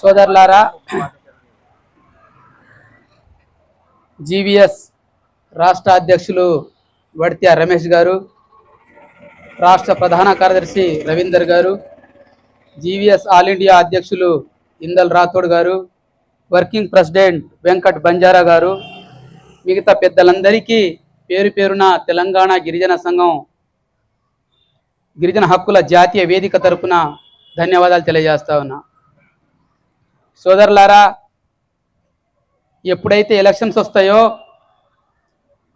సోదరులారా జీవీఎస్ రాష్ట్ర అధ్యక్షులు వడిత్య రమేష్ గారు రాష్ట్ర ప్రధాన కార్యదర్శి రవీందర్ గారు జీవీఎస్ ఆల్ ఇండియా అధ్యక్షులు ఇందల్ రాథోడ్ గారు వర్కింగ్ ప్రెసిడెంట్ వెంకట్ బంజారా గారు మిగతా పెద్దలందరికీ పేరు పేరున తెలంగాణ గిరిజన సంఘం గిరిజన హక్కుల జాతీయ వేదిక తరపున ధన్యవాదాలు తెలియజేస్తా ఉన్నా. సోదరులారా ఎప్పుడైతే ఎలక్షన్స్ వస్తాయో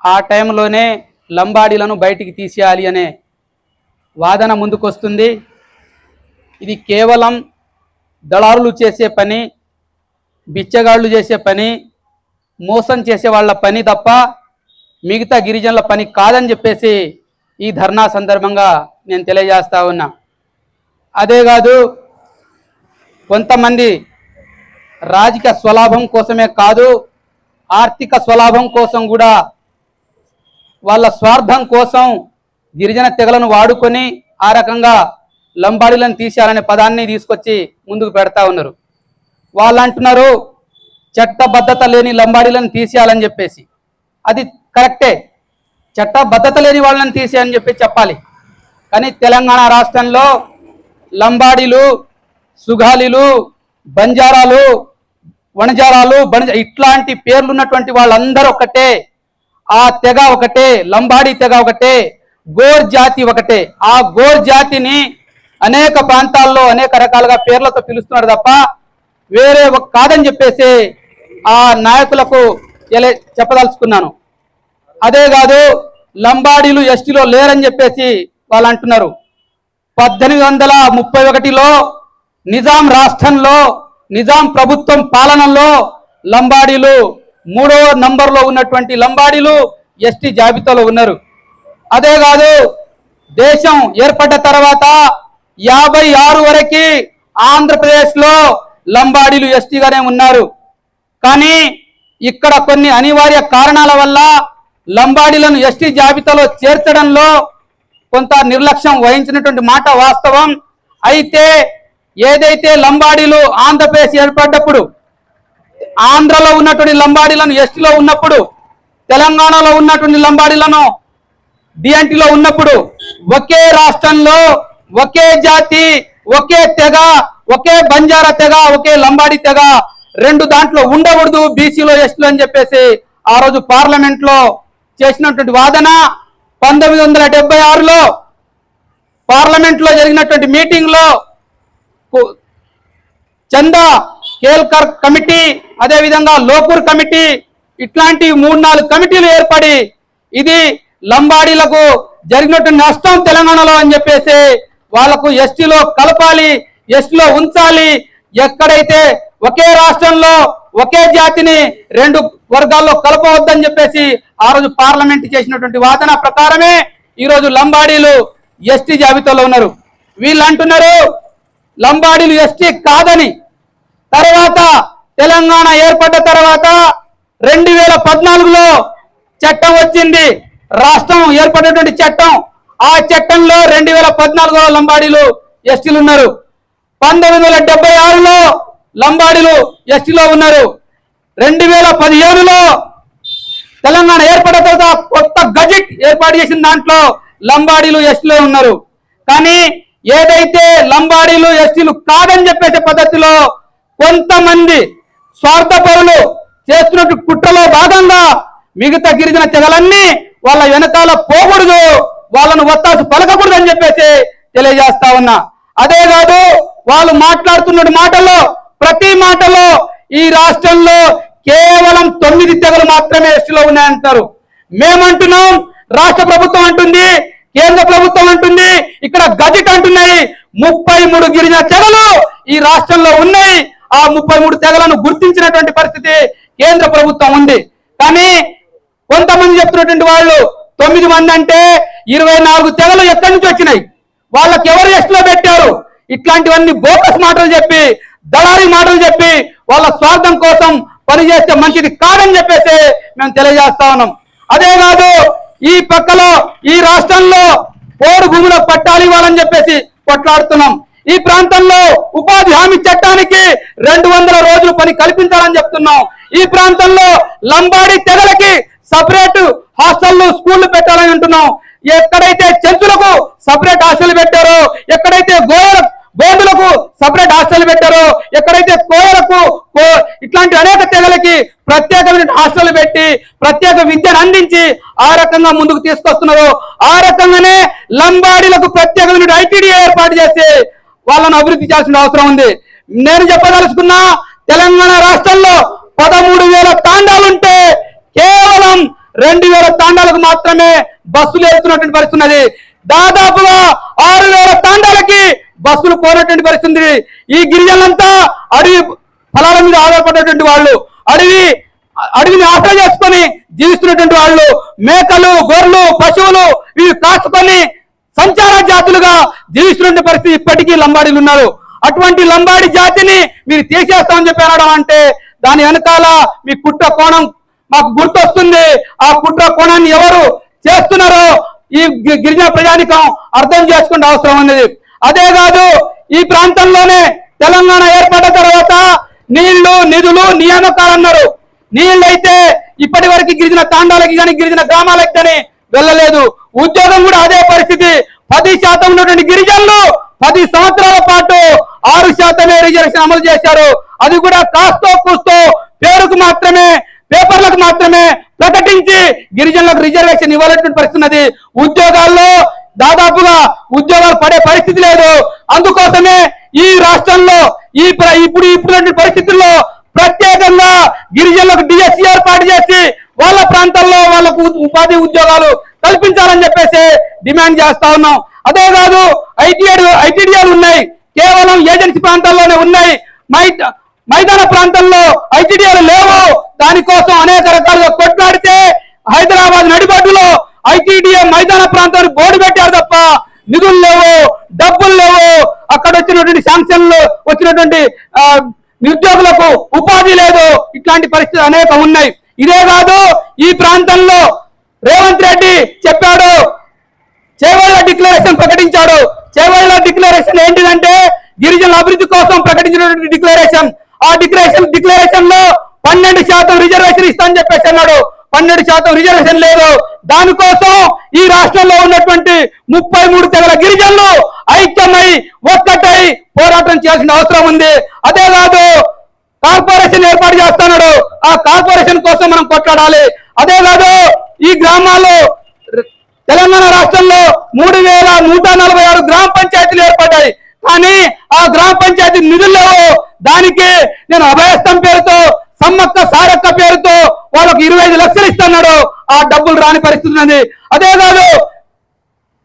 ఆ టైంలోనే లంబాడీలను బయటికి తీసేయాలి అనే వాదన ముందుకొస్తుంది. ఇది కేవలం దళారులు చేసే పని బిచ్చగాళ్ళు చేసే పని మోసం చేసే వాళ్ళ పని తప్ప మిగతా గిరిజనుల పని కాదని చెప్పేసి ఈ ధర్నా సందర్భంగా నేను తెలియజేస్తా ఉన్నా. అదే కాదు కొంతమంది రాజకీయ స్వలాభం కోసమే కాదు ఆర్థిక స్వలాభం కోసం కూడా వాళ్ళ స్వార్థం కోసం గిరిజన తెగలను వాడుకొని ఆ రకంగా లంబాడీలను తీసేయాలనే పదాన్ని తీసుకొచ్చి ముందుకు పెడతా ఉన్నారు. వాళ్ళు అంటున్నారు చట్టబద్ధత లేని లంబాడీలను తీసేయాలని చెప్పేసి. అది కరెక్టే. చట్టబద్ధత లేని వాళ్ళని తీసేయని చెప్పి చెప్పాలి. కానీ తెలంగాణ రాష్ట్రంలో లంబాడీలు సుగాలీలు బంజారాలు వణజారాలు బణజ ఇట్లాంటి పేర్లు ఉన్నటువంటి వాళ్ళందరూ ఒకటే. ఆ తెగ ఒకటే లంబాడీ తెగ ఒకటే గోర్ జాతి ఒకటే. ఆ గోర్ జాతిని అనేక ప్రాంతాల్లో అనేక రకాలుగా పేర్లతో పిలుస్తున్నారు తప్ప వేరే ఒక- కాదని చెప్పేసి ఆ నాయకులకు ఎలా చెప్పదలుచుకున్నాను. అదే కాదు లంబాడీలు ఎస్టీలో లేరని చెప్పేసి వాళ్ళు అంటున్నారు. పద్దెనిమిది వందల ముప్పై ఒకటిలో నిజాం రాష్ట్రంలో నిజాం ప్రభుత్వం పాలనలో లంబాడీలు మూడో నంబర్లో ఉన్నటువంటి లంబాడీలు ఎస్టీ జాబితాలో ఉన్నారు. అదే కాదు దేశం ఏర్పడ్డ తర్వాత యాభై ఆరు వరకు ఆంధ్రప్రదేశ్లో లంబాడీలు ఎస్టీగానే ఉన్నారు. కానీ ఇక్కడ కొన్ని అనివార్య కారణాల వల్ల లంబాడీలను ఎస్టీ జాబితాలో చేర్చడంలో కొంత నిర్లక్ష్యం వహించినటువంటి మాట వాస్తవం. అయితే ఏదైతే లంబాడీలు ఆంధ్రప్రదేశ్ ఏర్పడ్డప్పుడు ఆంధ్రలో ఉన్నటువంటి లంబాడీలను ఎస్టీలో ఉన్నప్పుడు తెలంగాణలో ఉన్నటువంటి లంబాడీలను డిఎన్టీలో ఉన్నప్పుడు ఒకే రాష్ట్రంలో ఒకే జాతి ఒకే తెగ ఒకే బంజారా తెగ ఒకే లంబాడి తెగ రెండు దాంట్లో ఉండకూడదు బీసీలో ఎస్టీలో అని చెప్పేసి ఆ రోజు పార్లమెంట్లో చేసినటువంటి వాదన. పంతొమ్మిది వందల డెబ్బై ఆరులో పార్లమెంట్లో జరిగినటువంటి మీటింగ్లో చందా కేల్కర్ కమిటీ అదేవిధంగా లోపూర్ కమిటీ ఇట్లాంటి మూడు నాలుగు కమిటీలు ఏర్పడి ఇది లంబాడీలకు జరిగినట్టు నష్టం తెలంగాణలో అని చెప్పేసి వాళ్ళకు ఎస్టీలో కలపాలి ఎస్టీలో ఉంచాలి. ఎక్కడైతే ఒకే రాష్ట్రంలో ఒకే జాతిని రెండు వర్గాల్లో కలపవద్దని చెప్పేసి ఆ రోజు పార్లమెంట్ చేసినటువంటి వాదన ప్రకారమే ఈరోజు లంబాడీలు ఎస్టీ జాబితాలో ఉన్నారు. వీళ్ళు అంటున్నారు లంబాడీలు ఎస్టీ కాదని తర్వాత తెలంగాణ ఏర్పడ్డ తర్వాత రెండు వేల పద్నాలుగులో చట్టం వచ్చింది. రాష్ట్రం ఏర్పడినటువంటి చట్టం. ఆ చట్టంలో రెండు వేల పద్నాలుగులో లంబాడీలు ఎస్టీలు ఉన్నారు. పంతొమ్మిది వందల డెబ్బై ఆరులో లంబాడీలు ఎస్టీలో ఉన్నారు. రెండు వేల పదిహేనులో తెలంగాణ ఏర్పడిన తర్వాత కొత్త గజెట్ ఏర్పాటు చేసిన దాంట్లో లంబాడీలు ఎస్టీలో ఉన్నారు. కానీ ఏదైతే లంబాడీలు ఎస్టీలు కాదని చెప్పేసే పద్ధతిలో కొంతమంది స్వార్థపరులు చేస్తున్నట్టు కుట్రలో భాగంగా మిగతా గిరిజన తెగలన్నీ వాళ్ళ వెనకాల పోకూడదు వాళ్ళను ఒత్తాసు పలకకూడదు అని చెప్పేసి తెలియజేస్తా ఉన్నా. అదే కాదు వాళ్ళు మాట్లాడుతున్న మాటల్లో ప్రతి మాటలో ఈ రాష్ట్రంలో కేవలం తొమ్మిది తెగలు మాత్రమే ఎస్టీలో ఉన్నాయంటారు. మేమంటున్నాం రాష్ట్ర ప్రభుత్వం అంటుంది కేంద్ర ప్రభుత్వం అంటుంది ఇక్కడ గజెట్ అంటున్నాయి ముప్పై మూడు గిరిజన తెగలు ఈ రాష్ట్రంలో ఉన్నాయి. ఆ ముప్పై మూడు తెగలను గుర్తించినటువంటి పరిస్థితి కేంద్ర ప్రభుత్వం ఉంది. కానీ కొంతమంది చెప్తున్నటువంటి వాళ్ళు తొమ్మిది మంది అంటే ఇరవై నాలుగు తెగలు ఎక్కడి నుంచి వచ్చినాయి? వాళ్ళకి ఎవరు ఎస్ట్లో పెట్టారు? ఇట్లాంటివన్నీ బోకస్ మాటలు చెప్పి దళారీ మాటలు చెప్పి వాళ్ళ స్వార్థం కోసం పనిచేస్తే మంచిది కాదని చెప్పేసి మేము తెలియజేస్తా ఉన్నాం. అదే కాదు ఈ పక్కలో ఈ రాష్ట్రంలో పోడు భూములకు పట్టాలు ఇవ్వాలని చెప్పేసి కొట్లాడుతున్నాం. ఈ ప్రాంతంలో ఉపాధి హామీ చట్టానికి రెండు వందల రోజులు పని కల్పించాలని చెప్తున్నాం. ఈ ప్రాంతంలో లంబాడి తెగలకి సపరేట్ హాస్టళ్ళు స్కూళ్ళు పెట్టాలని అంటున్నాం. ఎక్కడైతే చెంచులకు సపరేట్ హాస్టల్ పెట్టారో ఎక్కడైతే గోయల గోండులకు సపరేట్ హాస్టల్ పెట్టారో ఎక్కడైతే కోయలకు ఇట్లాంటి అనేక తెగలకి ప్రత్యేకమైన హాస్టల్ పెట్టి ప్రత్యేక విద్యను అందించి ఆ రకంగా ముందుకు తీసుకొస్తున్నారు. ఆ రకంగానే లంబాడీలకు ప్రత్యేకమైన ఐటీడీ ఏర్పాటు చేసి వాళ్ళను అభివృద్ధి చేయాల్సిన అవసరం ఉంది. నేను చెప్పదలుచుకున్నా తెలంగాణ రాష్ట్రంలో పదమూడు వేల తాండాలుంటే కేవలం రెండు వేల తాండాలకు మాత్రమే బస్సులు వెళ్తున్నటువంటి పరిస్థితి ఉన్నది. దాదాపుగా ఆరు వేల తాండాలకి బస్సులు పోనటువంటి పరిస్థితి ఈ గిరిజనులంతా అడవి ఫలాల మీద ఆధారపడినటువంటి వాళ్ళు అడవి అడవిని ఆశ్రయ చేసుకొని జీవిస్తున్నటువంటి వాళ్ళు మేకలు గొర్రెలు పశువులు ఇవి కాచుకొని సంచార జాతులుగా జీవిస్తున్న పరిస్థితి ఇప్పటికీ లంబాడీలు ఉన్నారు. అటువంటి లంబాడి జాతిని మీరు తీసేస్తామని చెప్పి అనడం అంటే దాని వెనకాల మీ కుట్ర కోణం మాకు గుర్తొస్తుంది. ఆ కుట్ర కోణాన్ని ఎవరు చేస్తున్నారో ఈ గిరిజన ప్రజానికం అర్థం చేసుకునే అవసరం ఉన్నది అదే కాదు ఈ ప్రాంతంలోనే తెలంగాణ ఏర్పడ్డ తర్వాత నీళ్ళు నిధులు నియామకాలు అన్నారు నీళ్ళైతే ఇప్పటి వరకు గిరిజన తాండాలకి కానీ గిరిజన గ్రామాలకి కానీ వెళ్ళలేదు. ఉద్యోగం కూడా అదే పరిస్థితి. పది శాతం ఉన్నటువంటి గిరిజనులు పది సంవత్సరాల పాటు ఆరు శాతమే రిజర్వేషన్ అమలు చేశారు. అది కూడా కాస్తో కూస్తో పేరుకు మాత్రమే పేపర్లకు మాత్రమే ప్రకటించి గిరిజనులకు రిజర్వేషన్ ఇవ్వాలన్నటువంటి పరిస్థితి ఉద్యోగాల్లో దాదాపుగా ఉద్యోగాలు పడే పరిస్థితి లేదు. అందుకోసమే ఈ రాష్ట్రంలో ఈ ఇప్పుడు ఇప్పుడు పరిస్థితుల్లో ప్రత్యేకంగా గిరిజనులకు డిఎస్సిఆర్ ఏర్పాటు చేసి వాళ్ళ ప్రాంతాల్లో వాళ్ళకు ఉపాధి ఉద్యోగాలు కల్పించాలని చెప్పేసి డిమాండ్ చేస్తా ఉన్నాం. అదే కాదు ఐటీఐ ఐటీడీఆలు ఉన్నాయి. కేవలం ఏజెన్సీ ప్రాంతాల్లోనే ఉన్నాయి. మైదాన ప్రాంతంలో ఐటీడీఆలు లేవు. దానికోసం అనేక రకాలుగా కొట్లాడితే హైదరాబాద్ నడిబడ్డులో ఐటీడీఏ మైదాన ప్రాంతానికి బోర్డు పెట్టారు తప్ప నిధులు లేవు డబ్బులు లేవు. అక్కడ వచ్చినటువంటి శాంక్షన్లు వచ్చినటువంటి నిరుద్యోగులకు ఉపాధి లేదు. ఇట్లాంటి పరిస్థితులు అనేక ఉన్నాయి. ఇదే కాదు ఈ ప్రాంతంలో రేవంత్ రెడ్డి చెప్పాడు. చేవళ్ళ డిక్లరేషన్ ప్రకటించాడు. చేవళ్ళ డిక్లరేషన్ ఏంటిదంటే గిరిజనుల అభివృద్ధి కోసం ప్రకటించినటువంటి డిక్లరేషన్. ఆ డిక్లరేషన్ డిక్లరేషన్లో పన్నెండు శాతం రిజర్వేషన్ ఇస్తానని చెప్పేసి అన్నాడు. పన్నెండు శాతం రిజర్వేషన్ లేదు. దానికోసం ఈ రాష్ట్రంలో ఉన్నటువంటి ముప్పై మూడు తెగల గిరిజనులు ఐక్యమై ఒక్కటై పోరాటం చేయాల్సిన అవసరం ఉంది. అదే కాదు కార్పొరేషన్ ఏర్పాటు చేస్తున్నాడు. ఆ కార్పొరేషన్ కోసం మనం కొట్లాడాలి. అదే కాదు ఈ గ్రామాల్లో తెలంగాణ రాష్ట్రంలో మూడు వేల నూట నలభై ఆరు గ్రామ పంచాయతీలు ఏర్పడ్డాయి. కానీ ఆ గ్రామ పంచాయతీ నిధులు లేవు. దానికి నేను అభయస్థం పేరుతో సమ్మక్క సారక్క పేరుతో వాళ్ళకు ఇరవై ఐదు లక్షలు ఇస్తున్నాడు. ఆ డబ్బులు రాని పరిస్థితి ఉన్నది. అదే కాదు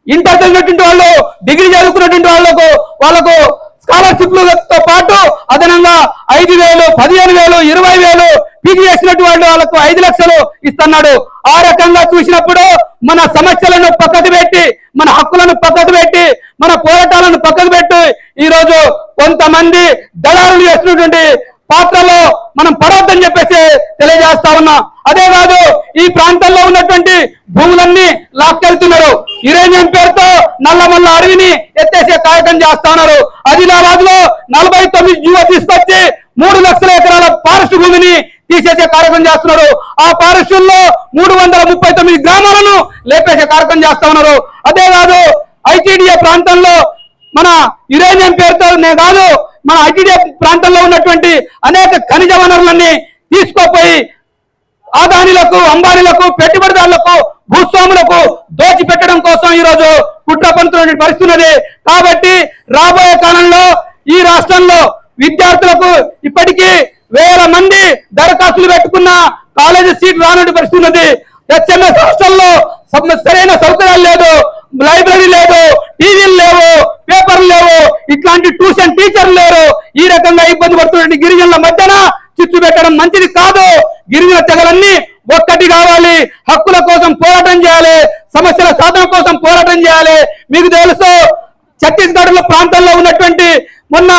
ఇంటర్ చదివినటువంటి వాళ్ళు డిగ్రీ చదువుకున్నటువంటి వాళ్ళకు వాళ్ళకు స్కాలర్షిప్లతో పాటు అదనంగా ఐదు వేలు పదిహేను వేలు ఇరవై వేలు పీజీ చేసినటువంటి వాళ్ళు వాళ్ళకు ఐదు లక్షలు ఇస్తున్నాడు. ఆ రకంగా చూసినప్పుడు మన సమస్యలను పక్కకు పెట్టి మన హక్కులను పక్కకు పెట్టి మన పోరాటాలను పక్కకు పెట్టి ఈ రోజు కొంతమంది దళారులు చేస్తున్నటువంటి పాత్రలో మనం పడవద్దని చెప్పేసి తెలియజేస్తా ఉన్నా. అదే కాదు ఈ ప్రాంతంలో ఉన్నటువంటి భూములన్నీ లాక్కెళ్తున్నారు. యురేనియం పేరుతో నల్లమల్ల అడవిని ఎత్తేసే కార్యక్రమం చేస్తా ఉన్నారు. ఆదిలాబాద్లో నలభై తొమ్మిది జీవో తీసుకొచ్చి మూడు లక్షల ఎకరాల ఫారెస్ట్ భూమిని తీసేసే కార్యక్రమం చేస్తున్నారు. ఆ ఫారెస్టుల్లో మూడు వందల ముప్పై తొమ్మిది గ్రామాలను లేపేసే కార్యక్రమం చేస్తా ఉన్నారు. అదే కాదు ఐటీడీఏ ప్రాంతంలో మన యురేనియం పేరుతోనే కాదు మన అగ్గిడే ప్రాంతంలో ఉన్నటువంటి అనేక ఖనిజ వనరులన్నీ తీసుకోపోయి ఆదానిలకు అంబానీలకు పెట్టుబడిదారులకు భూస్వాములకు దోచి పెట్టడం కోసం ఈ రోజు కుట్ర పంతున్న పరిస్థితి కాబట్టి రాబోయే కాలంలో ఈ రాష్ట్రంలో విద్యార్థులకు ఇప్పటికీ వేల మంది దరఖాస్తులు పెట్టుకున్న కాలేజీ సీట్ రానటువంటి పరిస్థితి ఉన్నది. హెచ్ఎంఎస్ హాస్టల్లో సరైన సౌకర్యాలు లేదు లైబ్రరీ లేదు టీవీలు లేవు. పేపర్లు లేవు. ఇట్లాంటి ట్యూషన్ టీచర్లు లేరు. ఈ రకంగా ఇబ్బంది పడుతున్న గిరిజనుల మధ్యన చిచ్చు పెట్టడం మంచిది కాదు. గిరిజన తెగలన్నీ ఒక్కటి కావాలి. హక్కుల కోసం పోరాటం చేయాలి. సమస్యల సాధన కోసం పోరాటం చేయాలి. మీకు తెలుసు ఛత్తీస్గఢ్లో ప్రాంతంలో ఉన్నటువంటి మొన్న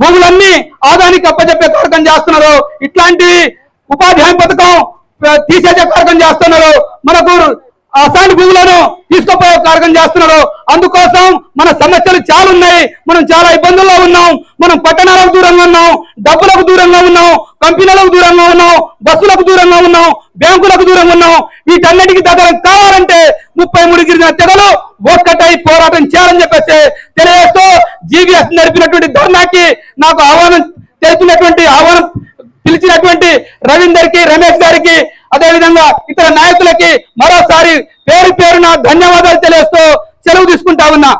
భూములన్నీ ఆదానికి అప్పచెప్పే కార్యక్రమం చేస్తున్నారు. ఇట్లాంటి ఉపాధి హామీ పథకం తీసేసే కార్యక్రమం చేస్తున్నారు. మనకు అసాని భూములను తీసుకుపోయే కార్యక్రమం చేస్తున్నారు అందుకోసం మన సమస్యలు చాలా ఉన్నాయి. మనం చాలా ఇబ్బందుల్లో ఉన్నాం. మనం పట్టణాలకు దూరంగా ఉన్నాం. డబ్బులకు దూరంగా ఉన్నాం. కంపెనీలకు దూరంగా ఉన్నాం. బస్సులకు దూరంగా ఉన్నాం. బ్యాంకులకు దూరంగా ఉన్నాం. వీటన్నిటికీ దగ్గర కావాలంటే ముప్పై మూడు గిరిజన తెగలు ఒక్కటై పోరాటం చేయాలని చెప్పేసి తెలియజేస్తూ జీవీఎస్ నడిపినటువంటి ధర్నాకి నాకు ఆహ్వానం తెలిపినటువంటి ఆహ్వానం పిలిచినటువంటి రవీందర్కి రమేష్ గారికి అదే విధంగా ఇతర నాయకులకి మరోసారి పేరు పేరున ధన్యవాదాలు తెలియస్తూ సెలవు తీసుకుంటా ఉన్నా.